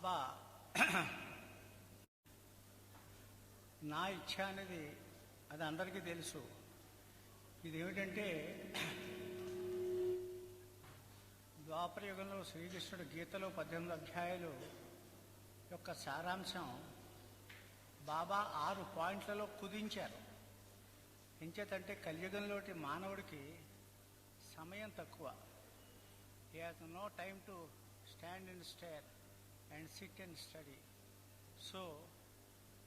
బాబా నా ఇచ్ఛ అనేది అది అందరికీ తెలుసు. ఇది ఏమిటంటే ద్వాపర యుగంలో శ్రీకృష్ణుడు గీతలో పద్దెనిమిది అధ్యాయాలు యొక్క సారాంశం బాబా ఆరు పాయింట్లలో కుదించారు. ఎంచేతంటే కలియుగంలోటి మానవుడికి సమయం తక్కువ. He has no time to stand and stare and sit and study so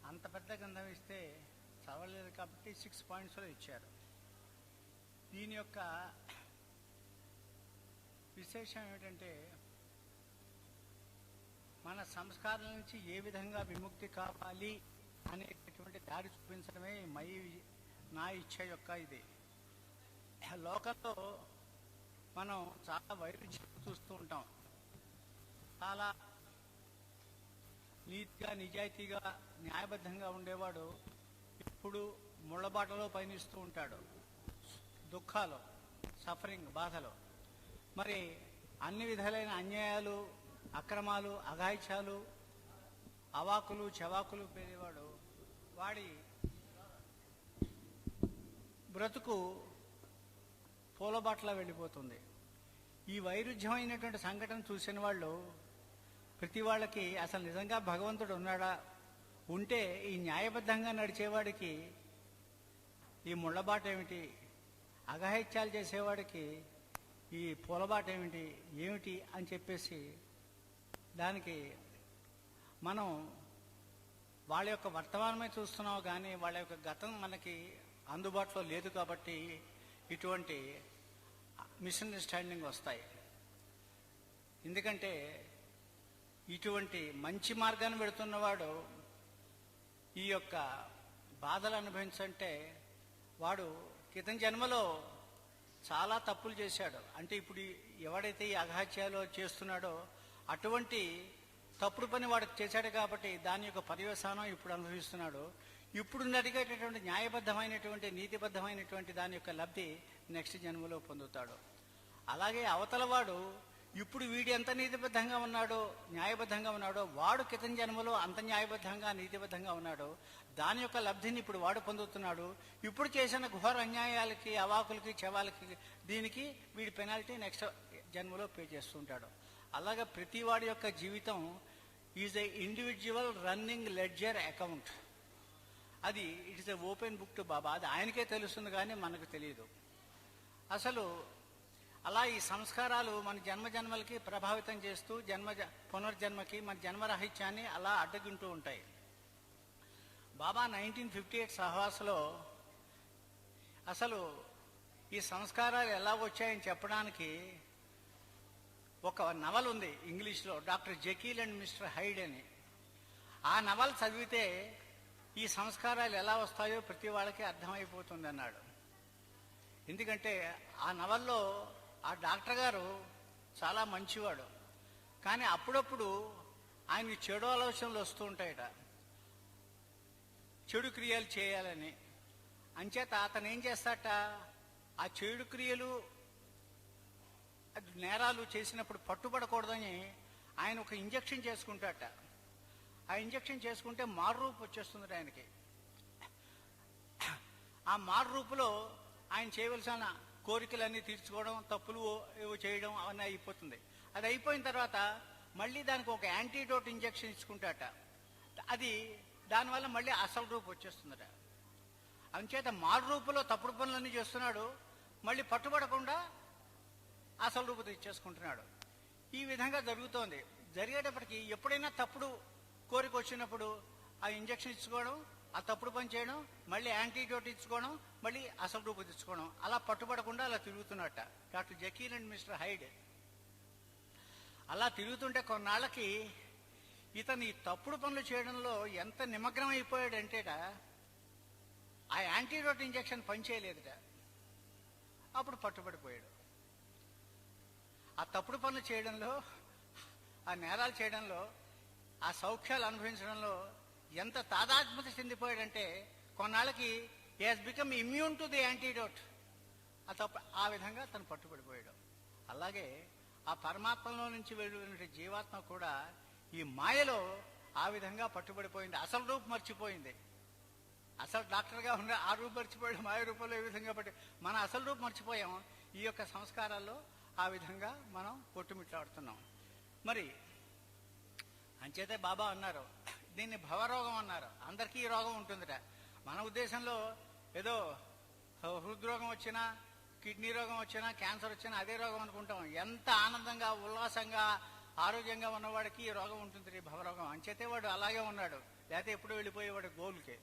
అంత పెద్ద గ్రంథం ఇస్తే చదవలేదు కాబట్టి సిక్స్ పాయింట్స్లో ఇచ్చారు. దీని యొక్క విశేషం ఏమిటంటే మన సంస్కారం నుంచి ఏ విధంగా విముక్తి కావాలి అనేటటువంటి దారి చూపించడమే మై నా ఇచ్చ యొక్క ఇది. లోకంలో మనం చాలా వైరుధ్యం చూస్తూ ఉంటాం. చాలా నీతిగా నిజాయితీగా న్యాయబద్ధంగా ఉండేవాడు ఇప్పుడు ముళ్ళబాటలో పయనిస్తూ ఉంటాడు. దుఃఖాలు సఫరింగ్ బాధలు. మరి అన్ని విధాలైన అన్యాయాలు అక్రమాలు అఘాయిత్యాలు అవాకులు చవాకులు పేరేవాడు. వాడి బ్రతుకు పూలబాటలా వెళ్ళిపోతుంది. ఈ వైరుధ్యమైనటువంటి సంఘటన చూసిన వాళ్ళు ప్రతి వాళ్ళకి అసలు నిజంగా భగవంతుడు ఉన్నాడా? ఉంటే ఈ న్యాయబద్ధంగా నడిచేవాడికి ఈ ముళ్ళబాట ఏమిటి? అఘాయిత్యాలు చేసేవాడికి ఈ పూలబాట ఏమిటి? ఏమిటి అని చెప్పేసి దానికి మనం వాళ్ళ యొక్క వర్తమానమే చూస్తున్నాం కానీ వాళ్ళ యొక్క గతం మనకి అందుబాటులో లేదు కాబట్టి ఇటువంటి మిస్అండర్స్టాండింగ్ వస్తాయి. ఎందుకంటే ఇటువంటి మంచి మార్గాన్ని పెడుతున్నవాడు ఈ యొక్క బాధలు అనుభవించంటే వాడు క్రితం జన్మలో చాలా తప్పులు చేశాడు. అంటే ఇప్పుడు ఎవడైతే ఈ అఘాత్యాలు చేస్తున్నాడో అటువంటి తప్పుడు పని వాడు చేశాడు కాబట్టి దాని యొక్క పర్యవసానం ఇప్పుడు అనుభవిస్తున్నాడు. ఇప్పుడు జరిగేటటువంటి న్యాయబద్ధమైనటువంటి నీతిబద్ధమైనటువంటి దాని యొక్క లబ్ధి నెక్స్ట్ జన్మలో పొందుతాడు. అలాగే అవతల వాడు ఇప్పుడు వీడు ఎంత నీతిబద్ధంగా ఉన్నాడో న్యాయబద్ధంగా ఉన్నాడో వాడు క్రితం జన్మలో అంత న్యాయబద్ధంగా నీతిబద్ధంగా ఉన్నాడో దాని యొక్క లబ్ధిని ఇప్పుడు వాడు పొందుతున్నాడు. ఇప్పుడు చేసిన ఘోర అన్యాయాలకి అవాకులకి చెవాలకి దీనికి వీడి పెనాల్టీ నెక్స్ట్ జన్మలో పే చేస్తుంటాడు అలాగే ప్రతి వాడి యొక్క జీవితం is a individual running ledger account. అది it is a open book to Baba. అది ఆయనకే తెలుస్తుంది కానీ మనకు తెలియదు. అసలు అలా ఈ సంస్కారాలు మన జన్మ జన్మలకి ప్రభావితం చేస్తూ జన్మ జ- పునర్జన్మకి మన జన్మరాహిత్యాన్ని అలా అడ్డగింటూ ఉంటాయి. బాబా నైన్టీన్ ఫిఫ్టీ ఎయిట్ సహవాసలో అసలు ఈ సంస్కారాలు ఎలా వచ్చాయని చెప్పడానికి ఒక నవల్ ఉంది ఇంగ్లీష్లో doctor Jekyll and mister Hyde అని. ఆ నవల్ చదివితే ఈ సంస్కారాలు ఎలా వస్తాయో ప్రతి వాళ్ళకి అర్థమైపోతుంది అన్నాడు ఎందుకంటే ఆ నవల్లో ఆ డాక్టర్ గారు చాలా మంచివాడు. కానీ అప్పుడప్పుడు ఆయనకి చెడు ఆలోచనలు వస్తూ ఉంటాయట. చెడు క్రియలు చేయాలని. అంచేత అతను ఏం చేస్తాట? ఆ చెడు క్రియలు నేరాలు చేసినప్పుడు పట్టుబడకూడదని ఆయన ఒక ఇంజెక్షన్ చేసుకుంటాట. ఆ ఇంజెక్షన్ చేసుకుంటే మారురూపు వచ్చేస్తుంది ఆయనకి. ఆ మారురూపులో ఆయన చేయవలసిన కోరికలన్నీ తీర్చుకోవడం తప్పులు చేయడం అవన్నీ అయిపోతుంది. అది అయిపోయిన తర్వాత మళ్ళీ దానికి ఒక యాంటీడోట్ ఇంజెక్షన్ ఇచ్చుకుంటాట అది దానివల్ల మళ్ళీ అసలు రూపు వచ్చేస్తుందట. అంచేత మారు రూపులో తప్పుడు పనులన్నీ చేస్తున్నాడు. మళ్ళీ పట్టుబడకుండా అసలు రూపు తెచ్చేసుకుంటున్నాడు ఈ విధంగా జరుగుతోంది. జరిగేటప్పటికి ఎప్పుడైనా తప్పుడు కోరిక వచ్చినప్పుడు ఆ ఇంజెక్షన్ ఇచ్చుకోవడం ఆ తప్పుడు పని చేయడం మళ్ళీ యాంటీడోట్ ఇచ్చుకోవడం మళ్ళీ అసలు రూపు తెచ్చుకోవడం. అలా పట్టుబడకుండా అలా తిరుగుతున్నట్ట. Doctor Jekyll and mister Hyde. అలా తిరుగుతుంటే కొన్నాళ్ళకి ఇతను ఈ తప్పుడు పనులు చేయడంలో ఎంత నిమగ్నం అయిపోయాడంటేట ఆ యాంటీడోట్ ఇంజెక్షన్ పనిచేయలేదుట అప్పుడు పట్టుబడిపోయాడు. ఆ తప్పుడు పనులు చేయడంలో ఆ నేరాలు చేయడంలో ఆ సౌఖ్యాలు అనుభవించడంలో ఎంత తాదాత్మ్యత చెందిపోయాడంటే కొన్నాళ్ళకి has become immune to the antidote ఆ తప్ప ఆ విధంగా తను పట్టుబడిపోయాడు. అలాగే ఆ పరమాత్మలో నుంచి వెళ్ళిన జీవాత్మ కూడా ఈ మాయలో ఆ విధంగా పట్టుబడిపోయింది. అసలు రూపు మర్చిపోయింది. అసలు డాక్టర్గా ఉన్న ఆ రూపు మర్చిపోయాడు మాయ రూపంలో ఏ విధంగా పట్టి మన అసలు రూపు మర్చిపోయాం ఈ యొక్క సంస్కారాల్లో ఆ విధంగా మనం కొట్టుమిట్లాడుతున్నాం మరి అంచేతే బాబా అన్నారు దీన్ని భవరోగం అన్నారు. అందరికీ ఈ రోగం ఉంటుందిట. మన ఉద్దేశంలో ఏదో హృద్రోగం వచ్చినా కిడ్నీ రోగం వచ్చినా క్యాన్సర్ వచ్చినా అదే రోగం అనుకుంటాం. ఎంత ఆనందంగా ఉల్లాసంగా ఆరోగ్యంగా ఉన్నవాడికి ఈ రోగం ఉంటుంది ఈ భవరోగం. అంచేతే వాడు అలాగే ఉన్నాడు. లేకపోతే ఎప్పుడు వెళ్ళిపోయేవాడు గోల్కే.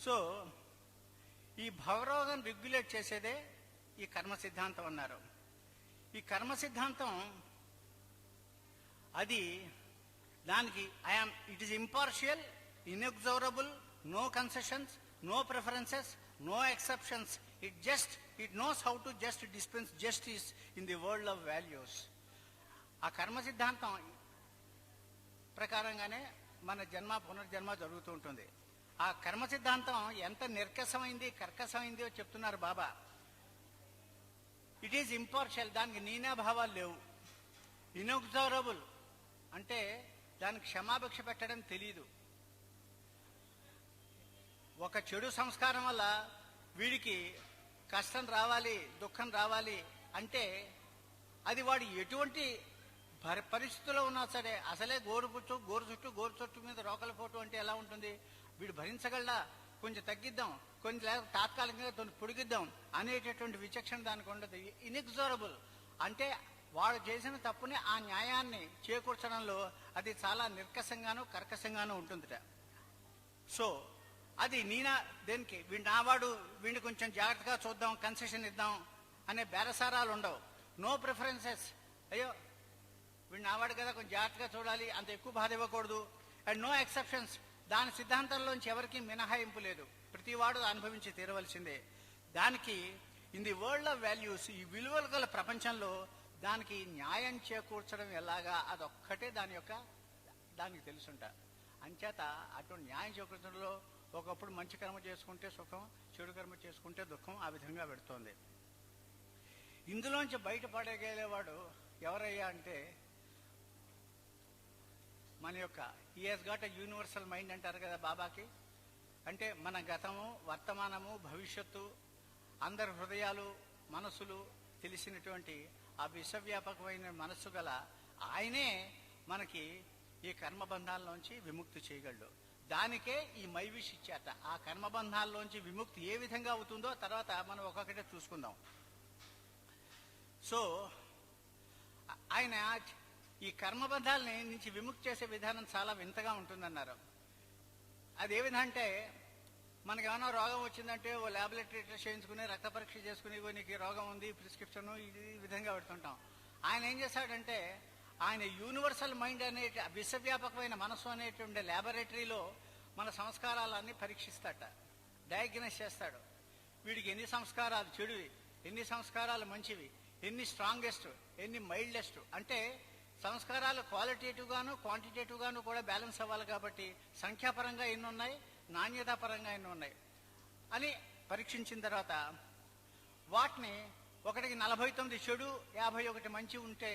సో ఈ భవరోగం రెగ్యులేట్ చేసేదే ఈ కర్మ సిద్ధాంతం అన్నారు. ఈ కర్మ సిద్ధాంతం అది దానికి I'm it is impartial inexorable no concessions no preferences no exceptions it just it knows how to just dispense justice in the world of values ఆ కర్మ సిద్ధాంతం ప్రకారంగానే మన జన్మ పునర్జన్మ జరుగుతూ ఉంటుంది. ఆ కర్మ సిద్ధాంతం ఎంత నిర్కసమైంది కర్కసమైందో చెప్తున్నారు బాబా. ఇట్ ఈజ్ ఇంపార్షియల్ దానికి నీనా భావాలు లేవు. ఇన్అబ్జర్వబుల్ అంటే దానికి క్షమాభిక్ష పెట్టడం తెలియదు ఒక చెడు సంస్కారం వల్ల వీడికి కష్టం రావాలి దుఃఖం రావాలి అంటే అది వాడు ఎటువంటి పరిస్థితుల్లో ఉన్నా సరే అసలే గోరు పుచ్చు గోరు చుట్టూ గోరు చుట్టూ మీద రోకల ఫోటో అంటే ఎలా ఉంటుంది? వీడు భరించగలడా? కొంచెం తగ్గిద్దాం. కొంచెం లేదా తాత్కాలికంగా కొన్ని పొడిగిద్దాం అనేటటువంటి విచక్షణ దానికి ఉండదు. ఇన్ఎగ్జోరబుల్ అంటే వాడు చేసిన తప్పుని ఆ న్యాయాన్ని చేకూర్చడంలో అది చాలా నిర్కసంగాను కర్కశంగాను ఉంటుందిట. సో అది నీనా దేనికి? వీడు నావాడు వీడిని కొంచెం జాగ్రత్తగా చూద్దాం కన్సెషన్ ఇద్దాం అనే బేరసారాలు ఉండవు నో ప్రిఫరెన్సెస్ అయ్యో వీడు నావాడు కదా కొంచెం జాగ్రత్తగా చూడాలి అంత ఎక్కువ బాధ ఇవ్వకూడదు. అండ్ నో ఎక్సెప్షన్స్ దాని సిద్ధాంతంలోంచి ఎవరికి మినహాయింపు లేదు. ప్రతివాడు అనుభవించి తీరవలసిందే. దానికి in the world of values ఈ విలువలు గల ప్రపంచంలో దానికి న్యాయం చేకూర్చడం ఎలాగా అదొక్కటే దాని యొక్క దానికి తెలుసుంట. అంచేత అటువంటి న్యాయం చేకూర్చడంలో ఒకప్పుడు మంచి కర్మ చేసుకుంటే సుఖం చెడు కర్మ చేసుకుంటే దుఃఖం ఆ విధంగా పెడుతోంది. ఇందులోంచి బయటపడగలేవాడు ఎవరయ్యా అంటే మన యొక్క ఈఎస్ గాట్ యూనివర్సల్ మైండ్ అంటారు కదా బాబాకి. అంటే మన గతము వర్తమానము భవిష్యత్తు అందరి హృదయాలు మనసులు తెలిసినటువంటి ఆ విశ్వవ్యాపకమైన మనస్సు గల ఆయనే మనకి ఈ కర్మబంధాల్లోంచి విముక్తి చేయగలడు. దానికే ఈ మైవిష్ ఇచ్చాట. ఆ కర్మబంధాల్లోంచి విముక్తి ఏ విధంగా అవుతుందో తర్వాత మనం ఒక్కొక్కటే చూసుకుందాం. సో ఆయన ఈ కర్మబంధాలని నుంచి విముక్తి చేసే విధానం చాలా వింతగా ఉంటుందన్నారు. అది ఏ విధంగా అంటే మనకి ఏమైనా రోగం వచ్చిందంటే ఓ ల్యాబొరేటరీ టెస్ట్ చేయించుకుని రక్త పరీక్ష చేసుకుని నీకు రోగం ఉంది ప్రిస్క్రిప్షన్ ఈ విధంగా పెడుతుంటాం. ఆయన ఏం చేశాడంటే ఆయన యూనివర్సల్ మైండ్ అనే విశ్వవ్యాపకమైన మనసు అనేటువంటి ల్యాబొరేటరీలో మన సంస్కారాలన్నీ పరీక్షిస్తాట డయాగ్నైజ్ చేస్తాడు. వీడికి ఎన్ని సంస్కారాలు చెడువి ఎన్ని సంస్కారాలు మంచివి ఎన్ని స్ట్రాంగెస్ట్ ఎన్ని మైల్డెస్ట్ అంటే సంస్కారాలు క్వాలిటేటివ్గాను గాను గాను కూడా బ్యాలెన్స్ అవ్వాలి కాబట్టి సంఖ్యాపరంగా ఎన్ని ఉన్నాయి? నాణ్యతాపరంగా ఎన్ని ఉన్నాయి. అని పరీక్షించిన తర్వాత వాటిని ఒకటికి నలభై తొమ్మిది చెడు యాభై ఒకటి మంచి ఉంటే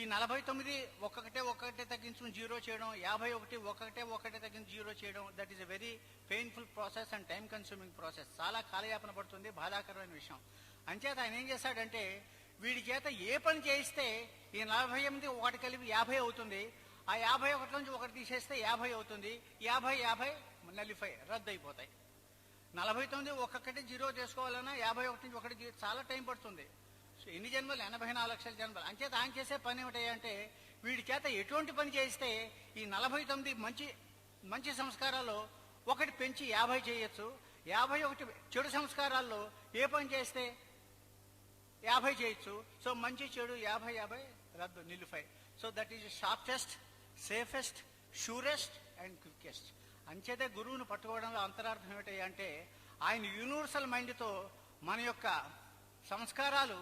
ఈ నలభై తొమ్మిది ఒక్కొక్కటే ఒక్కటే తగ్గించుకుని జీరో చేయడం యాభై ఒకటి ఒక్కటే ఒక్కటే తగ్గించి జీరో చేయడం that is a very painful process and time consuming process చాలా కాలయాపన పడుతుంది బాధాకరమైన విషయం. అంచేత ఆయన ఏం చేశాడంటే వీడి చేత ఏ పని చేయిస్తే ఈ నలభై ఎనిమిది ఒకటి కలిపి యాభై అవుతుంది ఆ యాభై ఒకటి నుంచి ఒకటి తీసేస్తే యాభై అవుతుంది యాభై యాభై నలిఫై రద్దు అయిపోతాయి నలభై తొమ్మిది ఒక్కొక్కటి జీరో చేసుకోవాలన్నా యాభై ఒకటి నుంచి ఒకటి చాలా టైం పడుతుంది. సో ఎన్ని జన్మలు? ఎనభై నాలుగు లక్షల జన్మలు. అంచేత ఆయన చేసే పని ఏమిటంటే వీడి చేత ఎటువంటి పని చేస్తే ఈ నలభై తొమ్మిది మంచి మంచి సంస్కారాల్లో ఒకటి పెంచి యాభై చేయొచ్చు. యాభై ఒకటి చెడు సంస్కారాల్లో ఏ పని చేస్తే యాభై చేయొచ్చు. సో మంచి చెడు యాభై యాభై రద్దు నిలుఫై. So that is sharpest safest surest and quickest అంచేతే గురువును పట్టుకోవడంలో అంతరార్థం ఏమిటి అంటే ఆయన యూనివర్సల్ మైండ్తో మన యొక్క సంస్కారాలు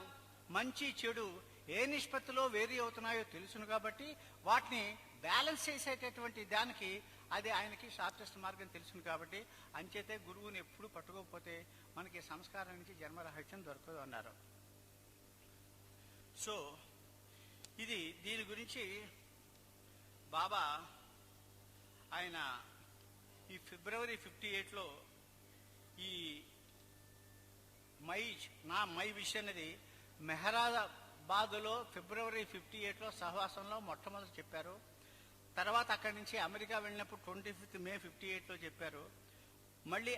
మంచి చెడు ఏ నిష్పత్తిలో వేరీ అవుతున్నాయో తెలుసును కాబట్టి వాటిని బ్యాలెన్స్ చేసేటటువంటి దానికి అది ఆయనకి షార్టెస్ట్ మార్గం తెలుసును కాబట్టి అంచేతే గురువుని ఎప్పుడు పట్టుకోకపోతే మనకి సంస్కారం నుంచి జన్మరహస్యం దొరకదు అన్నారు. సో ఇది దీని గురించి బాబా ఆయన ఈ ఫిబ్రవరి ఫిఫ్టీ ఎయిట్లో ఈ మై నా మై విష్ అనేది మెహరాబాద్లో ఫిబ్రవరి ఫిఫ్టీ ఎయిట్లో సహవాసంలో మొట్టమొదటి చెప్పారు. తర్వాత అక్కడి నుంచి అమెరికా వెళ్ళినప్పుడు ట్వంటీ ఫిఫ్త్ మే ఫిఫ్టీ ఎయిట్లో చెప్పారు. మళ్ళీ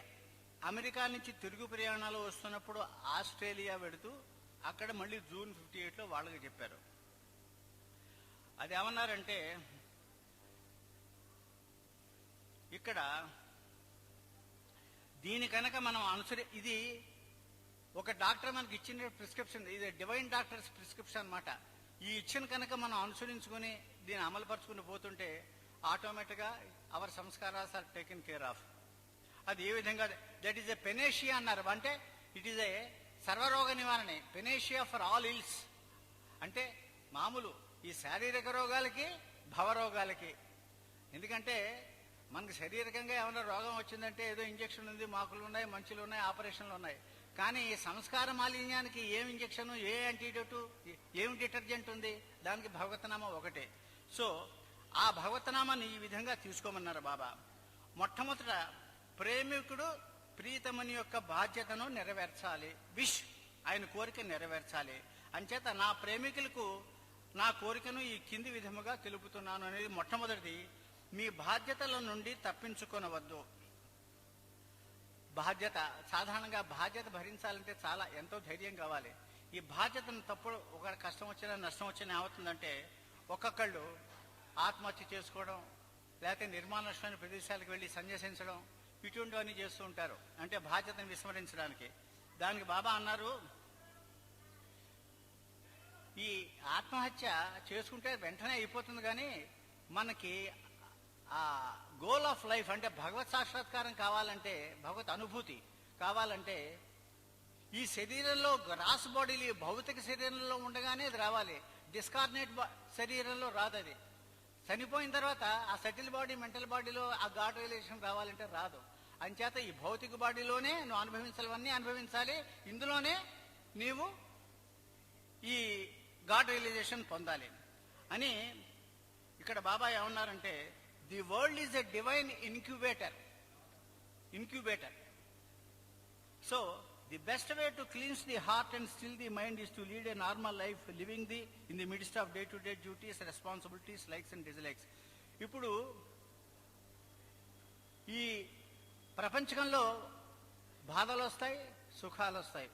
అమెరికా నుంచి తిరుగు ప్రయాణాలు వస్తున్నప్పుడు ఆస్ట్రేలియా వెడుతూ అక్కడ మళ్ళీ జూన్ ఫిఫ్టీ ఎయిట్లో వాళ్ళకి చెప్పారు. అది ఏమన్నారంటే ఇక్కడ దీని కనుక మనం అనుసరి ఇది ఒక డాక్టర్ మనకి ఇచ్చిన ప్రిస్క్రిప్షన్ ఇది డివైన్ డాక్టర్స్ ప్రిస్క్రిప్షన్ అన్నమాట. ఈ ఇచ్చిన కనుక మనం అనుసరించుకొని దీన్ని అమలుపరుచుకుని పోతుంటే ఆటోమేటిక్గా our sanskaras are taken care of. అది ఏ విధంగా దట్ ఈస్ ఎ పెనేషియా అన్నారు. అంటే ఇట్ ఈస్ ఏ సర్వరోగ నివారణ పెనేషియా ఫర్ ఆల్ ఇల్స్. అంటే మామూలు ఈ శారీరక రోగాలకి భవరోగాలకి. ఎందుకంటే మనకి శారీరకంగా ఏమైనా రోగం వచ్చిందంటే ఏదో ఇంజక్షన్ ఉంది మాకులు ఉన్నాయి మంచులు ఉన్నాయి ఆపరేషన్లు ఉన్నాయి. కానీ ఈ సంస్కార మాలిన్యానికి ఏం ఇంజక్షన్ ఏ యాంటీడోటు ఏం డిటర్జెంట్ ఉంది? దానికి భగవతనామం ఒకటే. సో ఆ భగవతనామాన్ని ఈ విధంగా తీసుకోమన్నారు బాబా. మొట్టమొదట ప్రేమికుడు ప్రీతముని యొక్క బాధ్యతను నెరవేర్చాలి. విష్ ఆయన కోరిక నెరవేర్చాలి. అంచేత నా ప్రేమికులకు నా కోరికను ఈ కింది విధముగా తెలుపుతున్నాను అనేది మొట్టమొదటిది. మీ బాధ్యతల నుండి తప్పించుకొనవద్దు. బాధ్యత సాధారణంగా బాధ్యత భరించాలంటే చాలా ఎంతో ధైర్యం కావాలి. ఈ బాధ్యతను తప్పుడు ఒక కష్టం వచ్చినా నష్టం వచ్చినా ఏమవుతుందంటే ఒక్కొక్కళ్ళు ఆత్మహత్య చేసుకోవడం లేకపోతే నిర్మానుష్మైన ప్రదేశాలకు వెళ్ళి సన్యసించడం ఇటువంటివన్నీ చేస్తూ ఉంటారు. అంటే బాధ్యతను విస్మరించడానికి. దానికి బాబా అన్నారు ఈ ఆత్మహత్య చేసుకుంటే వెంటనే అయిపోతుంది కానీ మనకి ఆ గోల్ ఆఫ్ లైఫ్ అంటే భగవత్ సాక్షాత్కారం కావాలంటే భగవత్ అనుభూతి కావాలంటే ఈ శరీరంలో గ్రాస్ బాడీలు ఈ భౌతిక శరీరంలో ఉండగానే అది రావాలి. డిస్కార్నేట్ శరీరంలో రాదు అది. చనిపోయిన తర్వాత ఆ సెటిల్ బాడీ మెంటల్ బాడీలో ఆ గాడ్ రిలేషన్ రావాలంటే రాదు. అంచేత ఈ భౌతిక బాడీలోనే నువ్వు అనుభవించాలవన్నీ అనుభవించాలి. ఇందులోనే నీవు ఈ గాడ్ రియలైజేషన్ పొందాలి అని ఇక్కడ బాబా ఏమన్నారంటే the world is a divine incubator. Incubator. So the best way to cleanse the heart and still the mind is to lead a normal life living the in the midst of day to day duties responsibilities likes and dislikes ఇప్పుడు ఈ ప్రపంచకంలో బాధలు వస్తాయి సుఖాలు వస్తాయి.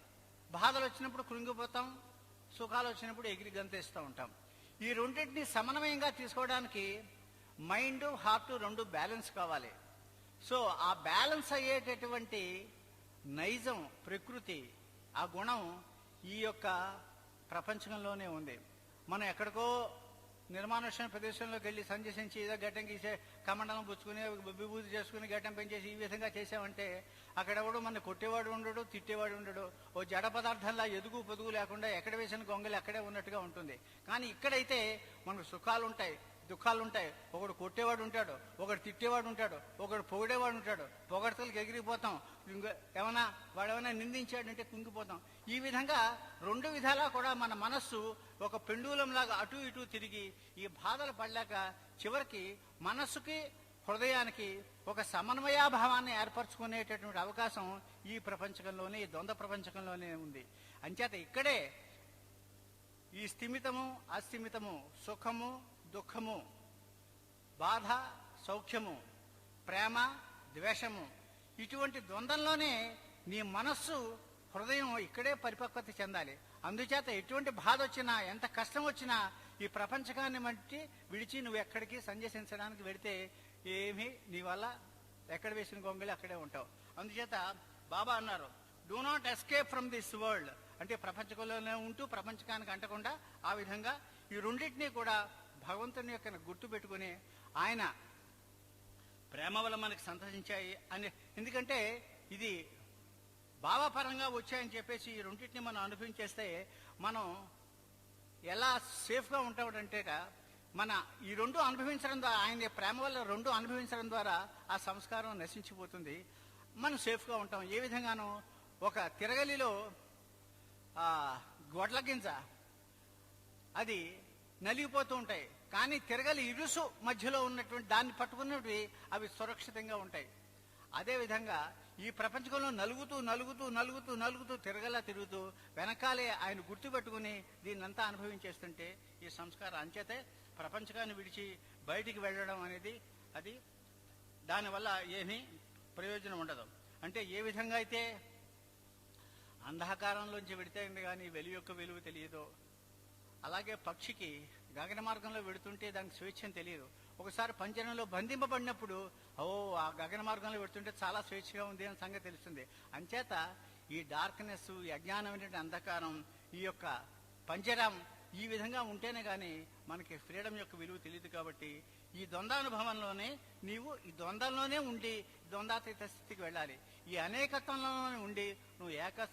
బాధలు వచ్చినప్పుడు కృంగిపోతాం సుఖాలు వచ్చినప్పుడు ఎగిరి గంతేస్తూ ఉంటాం. ఈ రెండింటిని సమన్వయంగా తీసుకోవడానికి మైండ్ హార్ట్ రెండు బ్యాలెన్స్ కావాలి. సో ఆ బ్యాలెన్స్ అయ్యేటటువంటి నైజం ప్రకృతి ఆ గుణం ఈ యొక్క ప్రపంచంలోనే ఉంది. మనం ఎక్కడికో నిర్మానుష్యం ప్రదేశంలోకి వెళ్ళి సందర్శించి ఏదో గడ్డం గీసే కమండలం పుచ్చుకుని విభూతి చేసుకుని గడ్డం పెంచేసి ఈ విధంగా చేసామంటే అక్కడెవడు మన కొట్టేవాడు ఉండడు తిట్టేవాడు ఉండడు. ఓ జడ పదార్థంలా ఎదుగు పొదుగు లేకుండా ఎక్కడ వేసిన గొంగలు అక్కడే ఉన్నట్టుగా ఉంటుంది. కానీ ఇక్కడైతే మనకు సుఖాలు ఉంటాయి దుఃఖాలు ఉంటాయి ఒకడు కొట్టేవాడు ఉంటాడు ఒకడు తిట్టేవాడు ఉంటాడు ఒకడు పొగిడేవాడు ఉంటాడు పొగడతలకు ఎగిరిపోతాం. ఇంకో ఏమైనా వాడు ఏమైనా నిందించాడంటే కుంగిపోతాం. ఈ విధంగా రెండు విధాలా కూడా మన మనస్సు ఒక పెండూలంలాగా అటు ఇటు తిరిగి ఈ బాధలు పడలేక చివరికి మనస్సుకి హృదయానికి ఒక సమన్వయాభావాన్ని ఏర్పరచుకునేటటువంటి అవకాశం ఈ ప్రపంచకంలోనే ఈ ద్వంద్వ ప్రపంచకంలోనే ఉంది. అంచేత ఇక్కడే ఈ స్థిమితము అస్థిమితము సుఖము దుఃఖము బాధ సౌఖ్యము ప్రేమ ద్వేషము ఇటువంటి ద్వంద్వంలోనే నీ మనస్సు హృదయం ఇక్కడే పరిపక్వత చెందాలి. అందుచేత ఎటువంటి బాధ వచ్చినా ఎంత కష్టం వచ్చినా ఈ ప్రపంచకాన్ని మట్టి విడిచి నువ్వు ఎక్కడికి సంజసించడానికి వెడితే ఏమీ నీ వల్ల ఎక్కడ వేసిన గొంగళి అక్కడే ఉంటావు. అందుచేత బాబా అన్నారు do not escape from this world అంటే ప్రపంచంలోనే ఉంటూ ప్రపంచకానికి అంటకుండా ఆ విధంగా ఈ రెండింటినీ కూడా భగవంతుని యొక్క గుర్తు పెట్టుకుని ఆయన ప్రేమ వల్ల మనకు సంతసించాయి అని. ఎందుకంటే ఇది భావపరంగా వచ్చాయని చెప్పేసి ఈ రెండింటిని మనం అనుభవించేస్తే మనం ఎలా సేఫ్గా ఉంటామంటే మన ఈ రెండు అనుభవించడం ద్వారా ఆయన ప్రేమ వల్ల రెండు అనుభవించడం ద్వారా ఆ సంస్కారం నశించిపోతుంది. మనం సేఫ్గా ఉంటాం. ఏ విధంగానూ ఒక తిరగలిలో గొడ్ల గింజ అది నలిగిపోతూ ఉంటాయి. కానీ తిరగలి ఇరుసు మధ్యలో ఉన్నటువంటి దాన్ని పట్టుకున్నవి అవి సురక్షితంగా ఉంటాయి. అదేవిధంగా ఈ ప్రపంచంలో నలుగుతూ నలుగుతూ నలుగుతూ నలుగుతూ తిరగలా తిరుగుతూ వెనకాలే ఆయన గుర్తుపెట్టుకుని దీన్నంతా అనుభవించేస్తుంటే ఈ సంస్కారం. అంచేతే ప్రపంచకాన్ని విడిచి బయటికి వెళ్ళడం అనేది అది దానివల్ల ఏమీ ప్రయోజనం ఉండదు. అంటే ఏ విధంగా అయితే అంధకారంలోంచి విడితే కానీ వెలుగు యొక్క వెలుగు తెలియదు. అలాగే పక్షికి గగన మార్గంలో వెడుతుంటే దానికి స్వేచ్ఛ తెలియదు. ఒకసారి పంజరంలో బంధింపబడినప్పుడు ఓ ఆ గగన మార్గంలో పెడుతుంటే చాలా స్వేచ్ఛగా ఉంది అనే సంగతి తెలుస్తుంది. అంచేత ఈ డార్క్నెస్ ఈ అజ్ఞానమైనటువంటి అంధకారం ఈ యొక్క పంజరం ఈ విధంగా ఉంటేనే కానీ మనకి ఫ్రీడమ్ యొక్క విలువ తెలియదు కాబట్టి ఈ ద్వంద్వానుభవంలోనే నీవు ఈ ద్వందంలోనే ఉండి ద్వంద్వాతీత స్థితికి వెళ్ళాలి. ఈ అనేకత్వంలోనే ఉండి నువ్వు ఏక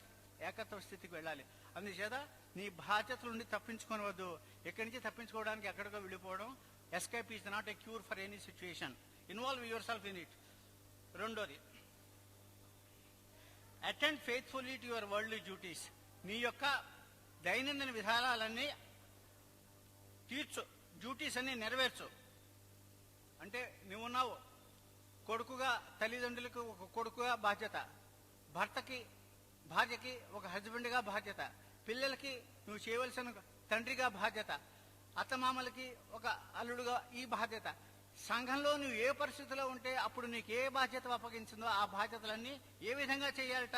ఏకత్వ స్థితికి వెళ్ళాలి. అందుచేత నీ బాధ్యతల నుండి తప్పించుకోనవద్దు. ఎక్కడి నుంచి తప్పించుకోవడానికి ఎక్కడికో వెళ్ళిపోవడం escape is not a cure for any situation involve yourself in it రెండోది attend faithfully to your world duties నీ యొక్క దైనందిన విధానాలన్నీ తీర్చు డ్యూటీస్ అన్ని నెరవేర్చు. అంటే నువ్వున్నావు కొడుకుగా తల్లిదండ్రులకు ఒక కొడుకుగా బాధ్యత. భర్తకి భార్యకి ఒక హస్బెండ్గా బాధ్యత. పిల్లలకి నువ్వు చేయవలసిన తండ్రిగా బాధ్యత. అత్తమామలకి ఒక అల్లుడుగా ఈ బాధ్యత. సంఘంలో నువ్వు ఏ పరిస్థితిలో ఉంటే అప్పుడు నీకు ఏ బాధ్యత అప్పగించిందో ఆ బాధ్యతలన్నీ ఏ విధంగా చేయాలట?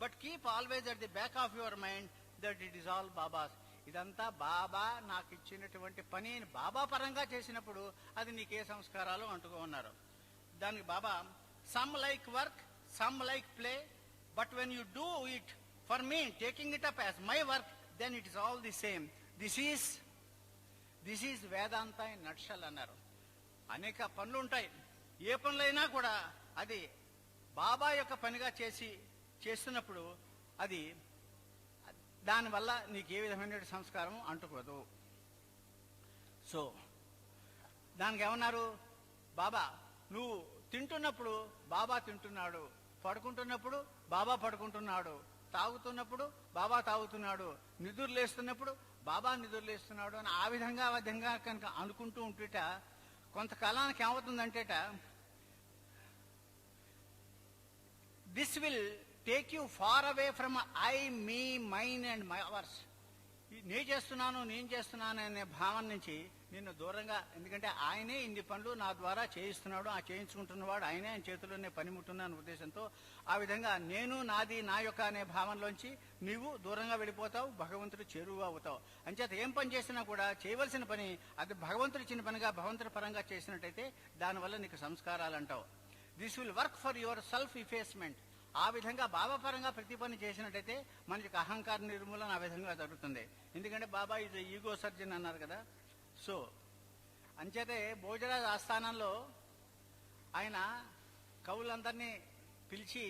But keep always at the back of your mind that it is all Baba's ఇదంతా బాబా నాకు ఇచ్చినటువంటి పని అని బాబా పరంగా చేసినప్పుడు అది నీకే సంస్కారాలు అంటుకో ఉన్నారు? దానికి Baba some like work some like play but when you do it for me taking it up as my work then it is all the same this is this is Vedanta in nutshell అన్నారు. అనేక పనులు ఉంటాయి. ఏ పనులైనా కూడా అది బాబా యొక్క పనిగా చేసి చేస్తున్నప్పుడు అది దానివల్ల నీకు ఏ విధమైన సంస్కారం అంటుకోదు. సో దానికి ఏమన్నారు? బాబా నువ్వు తింటున్నప్పుడు బాబా తింటున్నాడు. పడుకుంటున్నప్పుడు బాబా పడుకుంటున్నాడు. తాగుతున్నప్పుడు బాబా తాగుతున్నాడు. నిధులు లేస్తున్నప్పుడు బాబా నిధులు లేస్తున్నాడు అని ఆ విధంగా ఆ విధంగా కనుక అనుకుంటూ ఉంటుట కొంతకాలానికి ఏమవుతుందంటేట this will take you far away from I me mine and my ours నేను చేస్తున్నాను నేను చేస్తున్నాను అనే భావన నుంచి నిన్ను దూరంగా ఎందుకంటే ఆయనే ఇన్ని పనులు నా ద్వారా చేయిస్తున్నాడు ఆ చేయించుకుంటున్నవాడు ఆయనే ఆయన చేతిలోనే పనిముట్టున్నాను ఉద్దేశంతో ఆ విధంగా నేను నాది నా యొక్క అనే భావనలోంచి నీవు దూరంగా వెళ్ళిపోతావు భగవంతుడు చేరువు అవుతావు. అంచేత ఏం పని చేసినా కూడా చేయవలసిన పని అది భగవంతుడు ఇచ్చిన పనిగా భగవంతుడి పరంగా చేసినట్టయితే దానివల్ల నీకు సంస్కారాలు అంటావు this will work for your self effacement ఆ విధంగా బాబా పరంగా ప్రతి పని చేసినట్టయితే మనకి అహంకార నిర్మూలన ఆ విధంగా జరుగుతుంది. ఎందుకంటే బాబా ఇది ఈగో సర్జన్ అన్నారు కదా. సో అంచేతే భోజరాజ్ ఆస్థానంలో ఆయన కవులందరినీ పిలిచి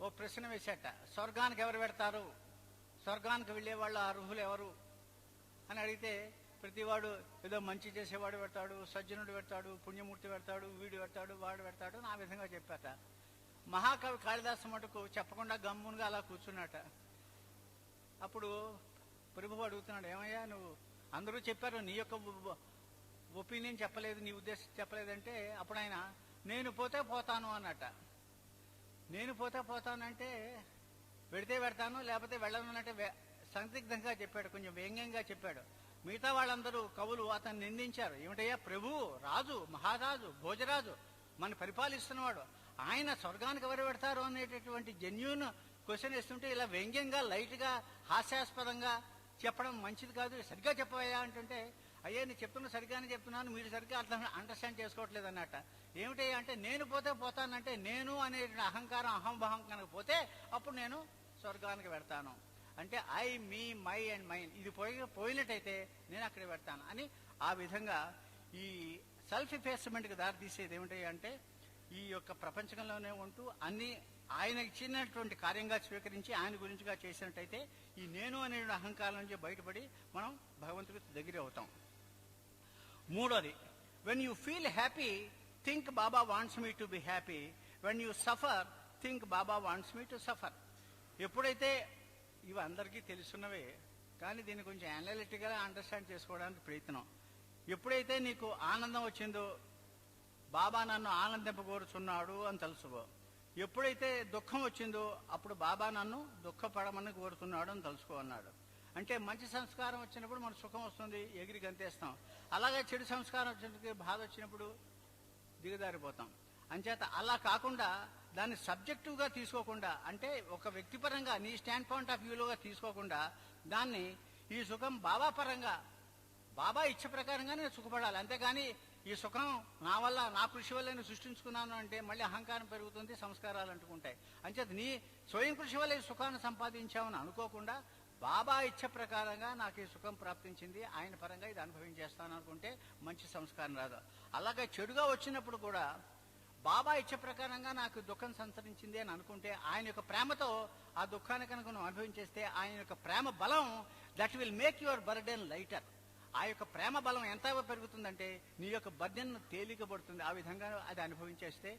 ఓ ప్రశ్న వేశాట స్వర్గానికి ఎవరు పెడతారు స్వర్గానికి వెళ్ళే వాళ్ళ అర్హులు ఎవరు? అని అడిగితే ప్రతివాడు ఏదో మంచి చేసేవాడు పెడతాడు సజ్జనుడు పెడతాడు పుణ్యమూర్తి పెడతాడు వీడు పెడతాడు వాడు పెడతాడు నా విధంగా చెప్పాట మహాకవి కాళిదాసు మటుకు చెప్పకుండా గమ్మునుగా అలా కూర్చున్నట అప్పుడు ప్రభు అడుగుతున్నాడు ఏమయ్యా నువ్వు అందరూ చెప్పారు నీ యొక్క ఒపీనియన్ చెప్పలేదు నీ ఉద్దేశం చెప్పలేదంటే అప్పుడు ఆయన నేను పోతే పోతాను అన్నట నేను పోతే పోతానంటే పెడితే పెడతాను లేకపోతే వెళ్ళను అంటే సందిగ్ధంగా చెప్పాడు కొంచెం వ్యంగ్యంగా చెప్పాడు. మిగతా వాళ్ళందరూ కవులు అతన్ని నిందించారు. ఏమిటయ్యా ప్రభు రాజు మహారాజు భోజరాజు మన పరిపాలిస్తున్నవాడు ఆయన స్వర్గానికి ఎవరు పెడతారు? అనేటటువంటి జెన్యున్ క్వశ్చన్ వేస్తుంటే ఇలా వ్యంగ్యంగా లైట్గా హాస్యాస్పదంగా చెప్పడం మంచిది కాదు. సరిగ్గా చెప్పవయ్యా అంటుంటే అయ్యా నేను చెప్తున్నా సరిగ్గానే చెప్తున్నాను. మీరు సరిగ్గా అర్థం అండర్స్టాండ్ చేసుకోవట్లేదు అన్నట్ట ఏమిటయ్యా అంటే నేను పోతే పోతానంటే నేను అనే అహంకారం అహంభావం కనుక పోతే అప్పుడు నేను స్వర్గానికి పెడతాను అంటే I me my and mine. ఇది పోయి పోయినట్టయితే నేను అక్కడ పెడతాను అని ఆ విధంగా ఈ సెల్ఫ్ ఎఫేస్మెంట్కి దారి తీసేది ఏమిటి అంటే ఈ యొక్క ప్రపంచంలోనే ఉంటూ అన్ని ఆయన ఇచ్చినటువంటి కార్యంగా స్వీకరించి ఆయన గురించిగా చేసినట్టయితే ఈ నేను అనే అహంకారం నుంచి బయటపడి మనం భగవంతుడికి దగ్గర అవుతాం. మూడోది when you feel happy think Baba wants me to be happy when you suffer think Baba wants me to suffer ఎప్పుడైతే ఇవి అందరికీ తెలుసున్నవే కానీ దీన్ని కొంచెం అనలిటిక్గా అండర్స్టాండ్ చేసుకోవడానికి ప్రయత్నం. ఎప్పుడైతే నీకు ఆనందం వచ్చిందో బాబా నన్ను ఆనందింపగోరుచున్నాడు అని తెలుసుకో. ఎప్పుడైతే దుఃఖం వచ్చిందో అప్పుడు బాబా నన్ను దుఃఖపడమని కోరుతున్నాడు అని తెలుసుకో అన్నాడు అంటే మంచి సంస్కారం వచ్చినప్పుడు మన సుఖం వస్తుంది ఎగిరి గంతేస్తాం. అలాగే చెడు సంస్కారం వచ్చినప్పుడు బాధ వచ్చినప్పుడు దిగదారిపోతాం అంచేత అలా కాకుండా దాన్ని సబ్జెక్టివ్గా తీసుకోకుండా అంటే ఒక వ్యక్తిపరంగా నీ స్టాండ్ పాయింట్ ఆఫ్ వ్యూలోగా తీసుకోకుండా దాన్ని ఈ సుఖం బాబా పరంగా బాబా ఇచ్చ ప్రకారంగా నేను సుఖపడాలి. అంతేగాని ఈ సుఖం నా వల్ల నా కృషి వల్ల నేను సృష్టించుకున్నాను అంటే మళ్ళీ అహంకారం పెరుగుతుంది సంస్కారాలు అంటుకుంటాయి. అంచేత నీ స్వయం కృషి వల్ల ఈ సుఖాన్ని సంపాదించామని అనుకోకుండా బాబా ఇచ్చ ప్రకారంగా నాకు ఈ సుఖం ప్రాప్తించింది. ఆయన పరంగా ఇది అనుభవించేస్తాను అనుకుంటే మంచి సంస్కారం రాదు. అలాగే చెడుగా వచ్చినప్పుడు కూడా బాబా ఇచ్చ ప్రకారంగా నాకు దుఃఖం సంతరించింది అని అనుకుంటే ఆయన యొక్క ప్రేమతో ఆ దుఃఖాన్ని కనుక నువ్వు అనుభవించేస్తే ఆయన యొక్క ప్రేమ బలం that will make your burden lighter ఆ యొక్క ప్రేమ బలం ఎంత పెరుగుతుందంటే నీ యొక్క బర్డెన్ తేలికబడుతుంది ఆ విధంగా అది అనుభవించేస్తే